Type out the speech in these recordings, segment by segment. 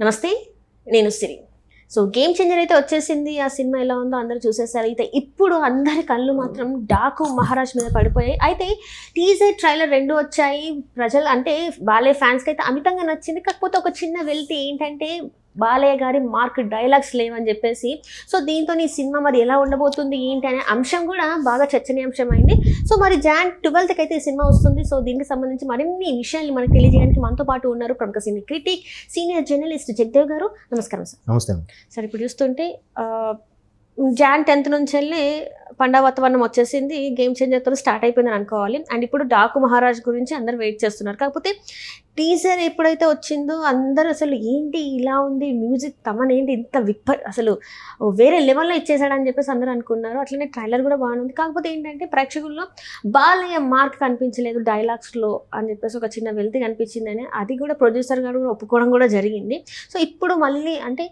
నమస్తే నేను సిరి. So game changer అయితే వచ్చేసింది. ఆ సినిమా ఎలా ఉందో అందరూ చూసేసారు అయితే ఇప్పుడు అందరి కళ్ళు మాత్రం డాకు మహారాజ్ మీద పడిపోయాయి. అయితే టీజర్ ట్రైలర్ రెండు వచ్చాయి. ప్రజలు అంటే వాళ్ళే ఫ్యాన్స్కి అయితే అమితంగా నచ్చింది. కాకపోతే ఒక చిన్న వెళ్తే ఏంటంటే బాలయ్య గారి మార్క్ డైలాగ్స్ లేవని చెప్పేసి. సో దీంతో ఈ సినిమా మరి ఎలా ఉండబోతుంది ఏంటి అనే అంశం కూడా బాగా చర్చనీయాంశం అయింది సో మరి జాన్ ట్వెల్త్కి అయితే ఈ సినిమా వస్తుంది. సో దీనికి సంబంధించి మరిన్ని విషయాలు మనకు తెలియజేయడానికి మనతో పాటు ఉన్నారు ప్రముఖ cine critic senior journalist Jagadev గారు. నమస్కారం సార్. నమస్తే సార్ ఇప్పుడు చూస్తుంటే జాన్ టెన్త్ నుంచి వెళ్ళి పండగ వాతావరణం వచ్చేసింది. గేమ్ చేంజర్తో స్టార్ట్ అయిపోయిందని అనుకోవాలి. అండ్ ఇప్పుడు డాకు మహారాజ్ గురించి అందరు వెయిట్ చేస్తున్నారు. కాకపోతే టీజర్ ఎప్పుడైతే వచ్చిందో అందరూ అసలు ఏంటి ఇలా ఉంది? మ్యూజిక్ తమనేంటి ఏంటి? ఇంత విప్ప అసలు వేరే లెవెల్లో ఇచ్చేసాడని చెప్పేసి అందరూ అనుకున్నారు. అట్లనే ట్రైలర్ కూడా బాగుంది కాకపోతే ఏంటంటే ప్రేక్షకుల్లో బాలయ్య మార్క్ కనిపించలేదు డైలాగ్స్లో అని చెప్పేసి ఒక చిన్న వెళ్తి కనిపించిందని. అది కూడా ప్రొడ్యూసర్ గారు కూడా ఒప్పుకోవడం కూడా జరిగింది. సో ఇప్పుడు మళ్ళీ అంటే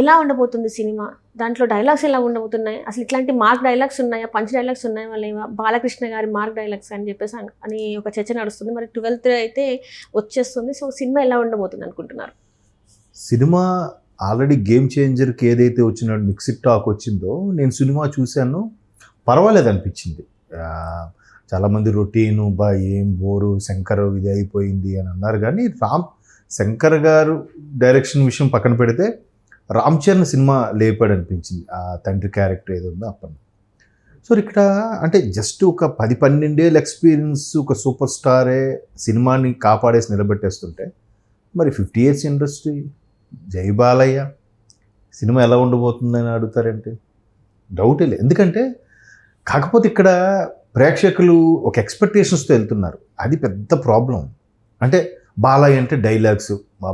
ఎలా ఉండబోతుంది సినిమా? దాంట్లో డైలాగ్స్ ఎలా ఉండబోతున్నాయి? అసలు ఇట్లాంటి మార్క్ డైలాగ్స్ ఉన్నాయా? పంచ్ డైలాగ్స్ ఉన్నాయా? లేవా బాలకృష్ణ గారి మార్క్ డైలాగ్స్ అని చెప్పేసి అని ఒక చర్చ నడుస్తుంది. మరి ట్వెల్త్ అయితే వచ్చేస్తుంది. సో సినిమా ఎలా ఉండబోతుంది అనుకుంటున్నారు? సినిమా ఆల్రెడీ గేమ్ చేంజర్కి ఏదైతే వచ్చిన మిక్సిడ్ టాక్ వచ్చిందో నేను సినిమా చూశాను. పర్వాలేదు అనిపించింది. చాలామంది రొటీను బా ఏం బోరు శంకర్ ఇది అయిపోయింది అని అన్నారు. కానీ రామ్ శంకర్ గారు డైరెక్షన్ విషయం పక్కన పెడితే రామ్ చరణ్ సినిమా లేపాడు అనిపించింది. ఆ తండ్రి క్యారెక్టర్ ఏదో ఉందో అప్పటి సో ఇక్కడ అంటే జస్ట్ ఒక పది పన్నెండేళ్ళ ఎక్స్పీరియన్స్ ఒక సూపర్ స్టారే సినిమాని కాపాడేసి నిలబెట్టేస్తుంటే మరి ఫిఫ్టీ ఇయర్స్ ఇండస్ట్రీ జై బాలయ్య సినిమా ఎలా ఉండబోతుందని అడుగుతారంటే డౌటే లేదు. ఎందుకంటే కాకపోతే ఇక్కడ ప్రేక్షకులు ఒక ఎక్స్పెక్టేషన్స్తో వెళ్తున్నారు. అది పెద్ద ప్రాబ్లం. అంటే బాలయ్య అంటే డైలాగ్స్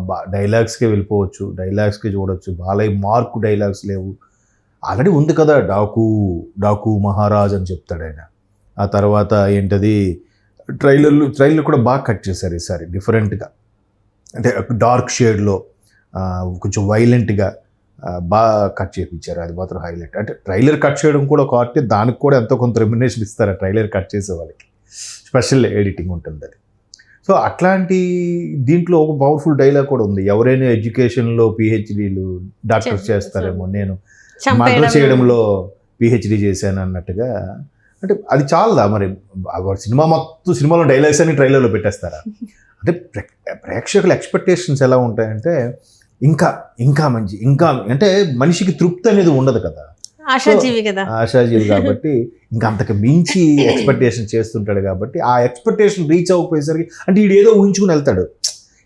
బా డైలాగ్స్కే వెళ్ళిపోవచ్చు డైలాగ్స్కే చూడొచ్చు. బాలయ్య మార్కు డైలాగ్స్ లేవు. ఆల్రెడీ ఉంది కదా డాకు డాకు మహారాజ్ అని చెప్తాడు ఆయన. ఆ తర్వాత ఏంటది ట్రైలర్లు ట్రైలర్ కూడా బాగా కట్ చేశారు ఈసారి డిఫరెంట్గా అంటే డార్క్ షేడ్లో కొంచెం వైలెంట్గా బాగా కట్ చేయించారు అది మాత్రం హైలైట్ అంటే ట్రైలర్ కట్ చేయడం కూడా ఒక ఆర్ట్ దానికి కూడా ఎంతో కొంత రెమ్యునేషన్ ఇస్తారు ఆ ట్రైలర్ కట్ చేసే వాళ్ళకి. స్పెషల్ ఎడిటింగ్ ఉంటుంది అది. సో అట్లాంటి దీంట్లో ఒక పవర్ఫుల్ డైలాగ్ కూడా ఉంది. ఎవరైనా ఎడ్యుకేషన్లో పిహెచ్డీలు డాక్టర్స్ చేస్తారేమో నేను మర్డర్ చేయడంలో పిహెచ్డి చేశాను అన్నట్టుగా. అంటే అది చాలదా మరి? సినిమా మొత్తం సినిమాలో డైలాగ్స్ అని ట్రైలర్లో పెట్టేస్తారా? అంటే ప్రే- ప్రేక్షకుల ఎక్స్పెక్టేషన్స్ ఎలా ఉంటాయంటే ఇంకా ఇంకా మంచి ఇంకా అంటే మనిషికి తృప్తి అనేది ఉండదు కదా. ఆశాజీవి కదా. ఆశాజీవి కాబట్టి ఇంకా అంతకు మించి ఎక్స్పెక్టేషన్ చేస్తుంటాడు కాబట్టి ఆ ఎక్స్పెక్టేషన్ రీచ్ అవ్వకపోయేసరికి అంటే వీడు ఏదో ఊహించుకుని వెళ్తాడు.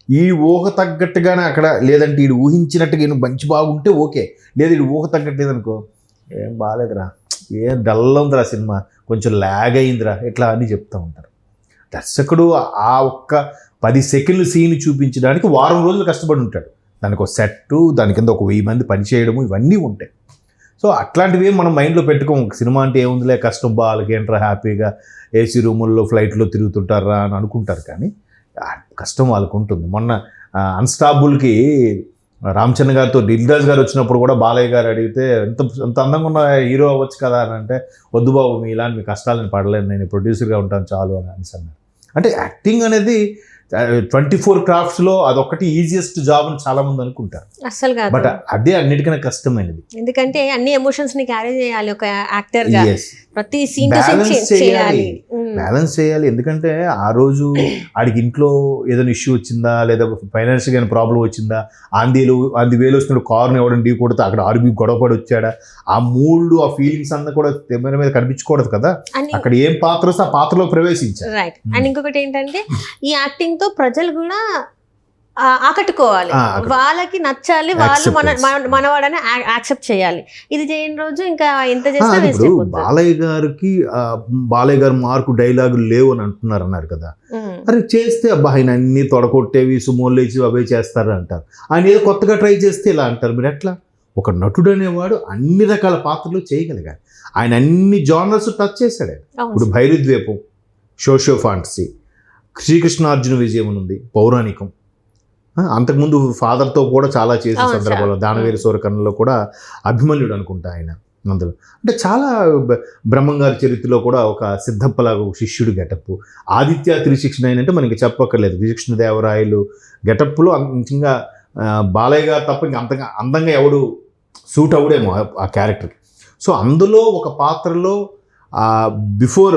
ఈ ఊహ తగ్గట్టుగానే అక్కడ లేదంటే వీడు ఊహించినట్టుగా ఈయన మంచి బాగుంటే ఓకే. లేదు వీడు ఊహ తగ్గట్లేదు అనుకో ఏం బాగాలేదురా ఏం డల్ ఉందిరా సినిమా కొంచెం ల్యాగ్ అయిందిరా ఇట్లా అని చెప్తూ ఉంటారు. దర్శకుడు ఆ ఒక్క పది సెకండ్లు సీన్ చూపించడానికి వారం రోజులు కష్టపడి ఉంటాడు. దానికి ఒక సెట్టు దాని కింద ఒక వెయ్యి మంది పనిచేయడము ఇవన్నీ ఉంటాయి. సో అట్లాంటివి మనం మైండ్లో పెట్టుకోము. సినిమా అంటే ఏముందిలే కష్టం బాగా ఏంట్రా హ్యాపీగా ఏసీ రూముల్లో ఫ్లైట్లో తిరుగుతుంటారా అని అనుకుంటారు కానీ కష్టం వాళ్ళకు ఉంటుంది. మొన్న అన్స్టాబుల్కి రామచంద్ర గారితో దిల్రాజ్ గారు వచ్చినప్పుడు కూడా బాలయ్య గారు అడిగితే ఎంత ఎంత అందంగా ఉన్న హీరో అవ్వచ్చు కదా అని అంటే వద్దు బాబు మీ ఇలాంటి మీ కష్టాలను పడలేను నేను ప్రొడ్యూసర్గా ఉంటాను చాలు అని అనేసి అన్నారు. అంటే యాక్టింగ్ అనేది ట్వంటీ ఫోర్ క్రాఫ్ట్స్లో అదొకటి ఈజియెస్ట్ జాబ్ అని చాలామంది అనుకుంటారు. అస్సలు కాదు. బట్ అదే అన్నిటికన్నా కష్టమైనది. ఎందుకంటే అన్ని ఎమోషన్స్ని క్యారీ చేయాలి ఒక యాక్టర్. ప్రతి సీన్ చేయాలి. బ్యాలెన్స్ చేయాలి. ఎందుకంటే ఆ రోజు ఆడికి ఇంట్లో ఏదైనా ఇష్యూ వచ్చిందా? లేదా ఫైనాన్షియల్ ఏమైనా ప్రాబ్లం వచ్చిందా? ఆందీలు ఆంది వేలు వస్తున్నాడు కారుని ఎవడం ఢీ కొడితే అక్కడ ఆర్బీ గొడవపడి వచ్చాడా? ఆ మూడు ఆ ఫీలింగ్స్ అన్న కూడా తెమ్మిన మీద కనిపించకూడదు కదా? అక్కడ ఏం పాత్ర వస్తే ఆ పాత్రలో ప్రవేశించారు రైట్ అండ్ ఇంకొకటి ఏంటంటే ఈ యాక్టింగ్తో ప్రజలు కూడా ఆకట్టుకోవాలి. వాళ్ళకి నచ్చాలి వాళ్ళు మన మనవాడని యాక్సెప్ట్ చేయాలి. ఇది చేయని రోజు ఇంకా ఎంత వేస్ట్ అయిపోతుంది బాలయ్య గారికి బాలయ్య గారు మార్కు డైలాగులు లేవు అని అంటున్నారు అన్నారు కదా. అరే చేస్తే అబ్బా ఆయన అన్ని తొడగొట్టేవి సుమోలు లేచి అవే చేస్తారు అంటారు. ఆయన ఏదో కొత్తగా ట్రై చేస్తే ఇలా అంటారు. మీరు ఎట్లా? ఒక నటుడు అనేవాడు అన్ని రకాల పాత్రలు చేయగలిగాడు. ఆయన అన్ని జానర్స్ టచ్ చేశాడు. ఇప్పుడు భైరుద్వీపం షోషో ఫాంటసీ శ్రీకృష్ణార్జున విజయం ఉంది పౌరాణికం. అంతకుముందు ఫాదర్తో కూడా చాలా చేసిన చాలా. దానవీర సూరకర్ణలో కూడా అభిమన్యుడు అనుకుంటా ఆయన అందులో. అంటే చాలా బ్రహ్మంగారి చరిత్రలో కూడా ఒక సిద్ధప్పలాగా ఒక శిష్యుడు గెటప్. ఆదిత్య త్రిశిక్షణ అంటే మనకి చెప్పక్కర్లేదు. త్రిశిక్షణ దేవరాయలు గెటప్లో ఆ, బాలయ్య గారు తప్ప ఇంకా అంతగా అందంగా ఎవడు సూట్ అవుడేమో ఆ- ఆ క్యారెక్టర్కి సో అందులో ఒక పాత్రలో బిఫోర్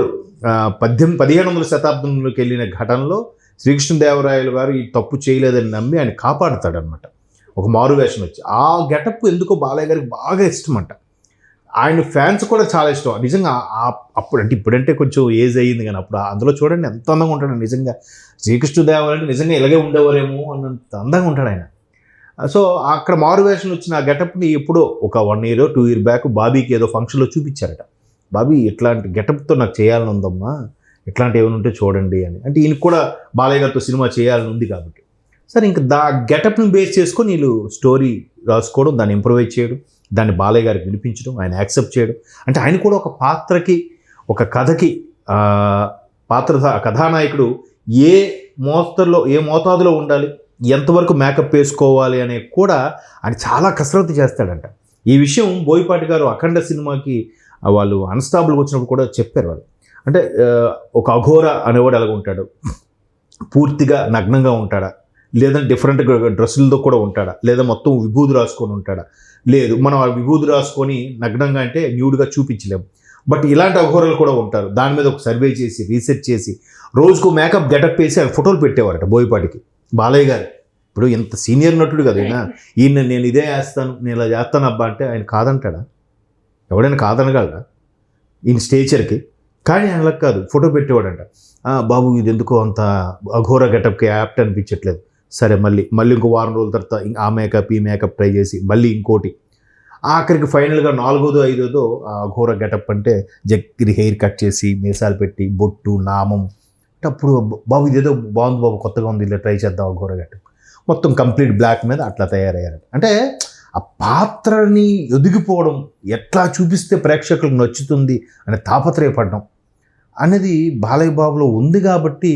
పద్దెనిమిది పదిహేను వందల శతాబ్దంలోకి వెళ్ళిన ఘటనలో శ్రీకృష్ణదేవరాయలు గారు ఈ తప్పు చేయలేదని నమ్మి ఆయన కాపాడుతాడనమాట ఒక మారు వేషం వచ్చి. ఆ గెటప్ ఎందుకో బాలయ్య గారికి బాగా ఇష్టం అంట ఆయన ఫ్యాన్స్ కూడా చాలా ఇష్టం. నిజంగా అప్పుడు అంటే ఇప్పుడంటే కొంచెం ఏజ్ అయ్యింది కానీ అప్పుడు అందులో చూడండి ఎంత అందంగా ఉంటాడు. నిజంగా శ్రీకృష్ణదేవరాయలు నిజంగా ఇలాగే ఉండేవారేమో అన్నంత అందంగా ఉంటాడు ఆయన. సో అక్కడ మారు వేషం వచ్చిన ఆ గెటప్ని ఎప్పుడో ఒక one year two year back బాబీకి ఏదో ఫంక్షన్లో చూపించారట. బాబీ ఇట్లాంటి గెటప్తో నాకు చేయాలని ఉందమ్మా ఇట్లాంటివి ఏమైనా ఉంటే చూడండి అని. అంటే ఈయనకి కూడా బాలయ్య గారితో సినిమా చేయాలని ఉంది కాబట్టి. సరే ఇంకా దా గెటప్ని బేస్ చేసుకొని వీళ్ళు స్టోరీ రాసుకోవడం దాన్ని ఇంప్రూవైజ్ చేయడం దాన్ని బాలయ్య గారికి వినిపించడం ఆయన యాక్సెప్ట్ చేయడం. అంటే ఆయన కూడా ఒక పాత్రకి ఒక కథకి పాత్ర కథానాయకుడు ఏ మోస్తరులో ఏ మోతాదులో ఉండాలి ఎంతవరకు మేకప్ వేసుకోవాలి అనే కూడా ఆయన చాలా కసరత్తు చేస్తాడంట. ఈ విషయం బోయిపాటి గారు అఖండ సినిమాకి వాళ్ళు అన్స్టాబుల్కి వచ్చినప్పుడు కూడా చెప్పారు వాళ్ళు. అంటే ఒక అఘోర అనేవాడు ఎలాగ ఉంటాడు. పూర్తిగా నగ్నంగా ఉంటాడా. లేదంటే డిఫరెంట్ డ్రెస్సులతో కూడా ఉంటాడా. లేదా మొత్తం విభూది రాసుకొని ఉంటాడా. లేదు మనం ఆ విభూది రాసుకొని నగ్నంగా అంటే న్యూడ్గా చూపించలేము బట్ ఇలాంటి అఘోరాలు కూడా ఉంటారు. దాని మీద ఒక సర్వే చేసి రీసెర్చ్ చేసి రోజుకు మేకప్ గెటప్ వేసి ఆయన ఫోటోలు పెట్టేవారట బోయపాటికి. బాలయ్య గారు. ఇప్పుడు ఇంత సీనియర్ నటుడు కదా ఈయన. ఈయన నేను ఇదే వేస్తాను నేను ఇలా చేస్తాను అబ్బా అంటే ఆయన కాదంటాడా? ఎవడైనా కాదనగలరా? ఈయన స్టేచర్కి. కానీ ఆయన కాదు ఫోటో పెట్టేవాడంట. బాబు ఇది ఎందుకో అంత అఘోర గెటప్కి యాప్ట్ అనిపించట్లేదు. సరే మళ్ళీ మళ్ళీ ఇంకో వారం రోజుల తర్వాత ఆ మేకప్ ఈ మేకప్ ట్రై చేసి మళ్ళీ ఇంకోటి. ఆఖరికి ఫైనల్గా నాలుగోదో ఐదోదో అఘోర గెటప్ అంటే జగ్గిరి హెయిర్ కట్ చేసి మీసాలు పెట్టి బొట్టు నామం. అప్పుడు బాబు ఇదేదో బాగుంది బాబు కొత్తగా ఉంది ఇలా ట్రై చేద్దాం అఘోర గెటప్. మొత్తం కంప్లీట్ బ్లాక్ మీద అట్లా తయారయ్యారు అంటే ఆ పాత్రని ఒదిగిపోవడం ఎట్లా చూపిస్తే ప్రేక్షకులకు నచ్చుతుంది అనే తాపత్రయపడడం అనేది బాలయ్య బాబులో ఉంది కాబట్టి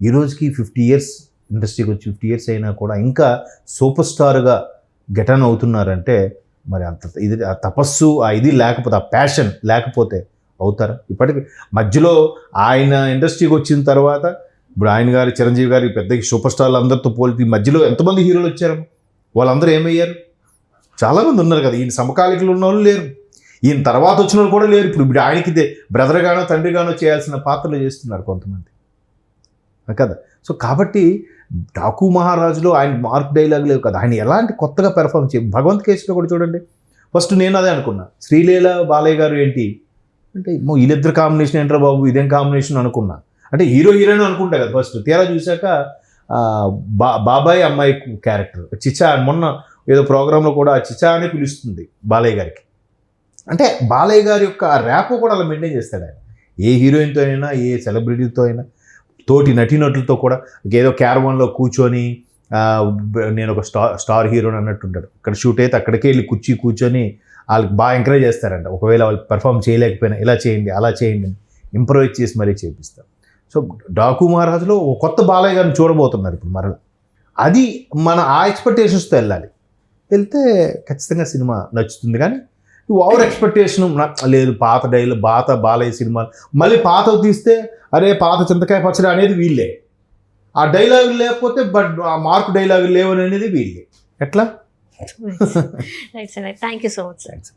ఈ రోజుకి ఫిఫ్టీ ఇయర్స్ ఇండస్ట్రీకి వచ్చి ఫిఫ్టీ ఇయర్స్ అయినా కూడా ఇంకా సూపర్ స్టార్గా గెటన్ అవుతున్నారంటే మరి అంత ఇది ఆ తపస్సు ఆ ఇది లేకపోతే ఆ ప్యాషన్ లేకపోతే అవుతారా? ఇప్పటికి మధ్యలో ఆయన ఇండస్ట్రీకి వచ్చిన తర్వాత ఇప్పుడు ఆయన గారు చిరంజీవి గారు పెద్ద సూపర్ స్టార్లు అందరితో పోలితే మధ్యలో ఎంతమంది హీరోలు వచ్చారు? వాళ్ళందరూ ఏమయ్యారు? చాలామంది ఉన్నారు కదా ఈయన సమకాలికలు ఉన్న వాళ్ళు లేరు. ఈయన తర్వాత వచ్చిన వాళ్ళు కూడా లేరు. ఇప్పుడు ఇప్పుడు ఆయనకి బ్రదర్ గానో తండ్రి గానో చేయాల్సిన పాత్రలు చేస్తున్నారు కొంతమంది. కదా? సో కాబట్టి డాకు మహారాజులో ఆయన మార్క్ డైలాగ్ లేవు కదా. ఆయన ఎలాంటి కొత్తగా పెర్ఫామ్ చేయ భగవంత్ కేసులో కూడా చూడండి. ఫస్ట్ నేను అదే అనుకున్నా. శ్రీలీల బాలయ్య గారు ఏంటి? అంటే వీళ్ళిద్దరు కాంబినేషన్ ఏంట్రా బాబు? ఇదేం కాంబినేషన్ అనుకున్నా. అంటే హీరో హీరోయిన్ అనుకుంటా కదా ఫస్ట్. తీరా చూశాక బా బాబాయ్ అమ్మాయి క్యారెక్టర్. చిచా మొన్న ఏదో ప్రోగ్రాంలో కూడా చిచా అని పిలుస్తుంది బాలయ్య గారికి. అంటే బాలయ్య గారి యొక్క ర్యాప్ కూడా అలా మెయింటైన్ చేస్తాడు ఆయన. ఏ హీరోయిన్తో అయినా ఏ సెలబ్రిటీతో అయినా తోటి నటీనటులతో కూడా. ఏదో క్యారవాన్లో కూర్చొని నేను ఒక స్టార్ స్టార్ హీరోని అన్నట్టుంటాడు ఇక్కడ షూట్ అయితే అక్కడికే వెళ్ళి కుర్చీ కూర్చొని వాళ్ళకి బాగా ఎంకరేజ్ చేస్తారంట. ఒకవేళ వాళ్ళు పెర్ఫామ్ చేయలేకపోయినా ఇలా చేయండి అలా చేయండి అని. ఇంప్రూవైజ్ చేసి మరీ చేపిస్తారు. సో డాకు మహారాజులో ఒక కొత్త బాలయ్య గారిని చూడబోతున్నారు ఇప్పుడు మరలా. అది మన ఆ ఎక్స్పెక్టేషన్స్తో వెళ్ళాలి. వెళ్తే ఖచ్చితంగా సినిమా నచ్చుతుంది కానీ ఓవర్ ఎక్స్పెక్టేషన్ లేదు పాత డైలు పాత బాలయ్య సినిమాలు మళ్ళీ పాత తీస్తే అరే పాత చింతకాయ పచ్చడి అనేది వీళ్ళే. ఆ డైలాగులు లేకపోతే బట్ ఆ మార్క్ డైలాగులు లేవని అనేది వీళ్ళే. ఎట్లా? Thank you so much sir thanks